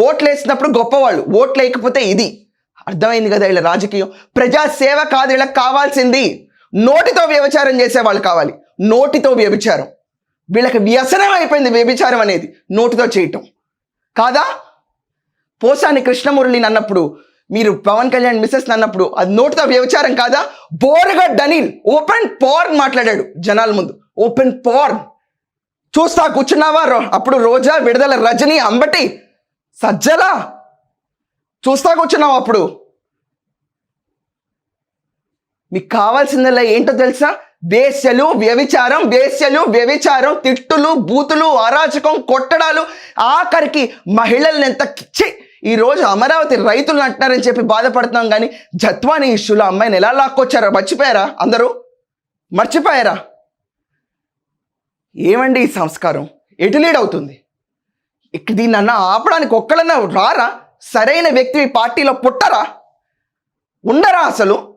ఓట్లు వేసినప్పుడు గొప్పవాళ్ళు ఓట్లు వేయకపోతే ఇది. అర్థమైంది కదా వీళ్ళ రాజకీయం? ప్రజాసేవ కాదు వీళ్ళకి కావాల్సింది నోటితో వ్యభిచారం చేసే వాళ్ళు కావాలి. నోటితో వ్యభిచారం. వీళ్ళకి వ్యసనం అయిపోయింది వ్యభిచారం అనేది నోటితో చేయటం. కాదా? పోసాని కృష్ణమురళిని అన్నప్పుడు మీరు పవన్ కళ్యాణ్ మిస్సెస్ అన్నప్పుడు అది నోటితో వ్యభిచారం కాదా? బోరగడ్ డనీల్ ఓపెన్ పోర్న్ మాట్లాడాడు జనాల ముందు. Open porn. చూస్తా కూర్చున్నావా అప్పుడు రోజా విడుదల రజని అంబటి సజ్జల? చూస్తా కూర్చున్నావు అప్పుడు. మీకు కావాల్సిందల్లా ఏంటో తెలుసా? వేశ్యలు వ్యభిచారం వేశ్యలు వ్యభిచారం తిట్టులు బూతులు అరాచకం కొట్టడాలు ఆఖరికి మహిళల్ని ఎంత కిచ్చి ఈరోజు అమరావతి రైతులు అంటున్నారని చెప్పి బాధపడుతున్నాం కానీ జత్వాని ఇష్యూలో అమ్మాయిని ఎలా లాక్కొచ్చారా మర్చిపోయారా అందరూ? మర్చిపోయారా? ఏమండి ఈ సంస్కారం? ఎటు లీడ్ అవుతుంది? ఇక్కడ దీన్ని అన్న ఆపడానికి ఒక్కడన్నా రారా? సరైన వ్యక్తి పార్టీలో పుట్టరా? ఉండరా అసలు?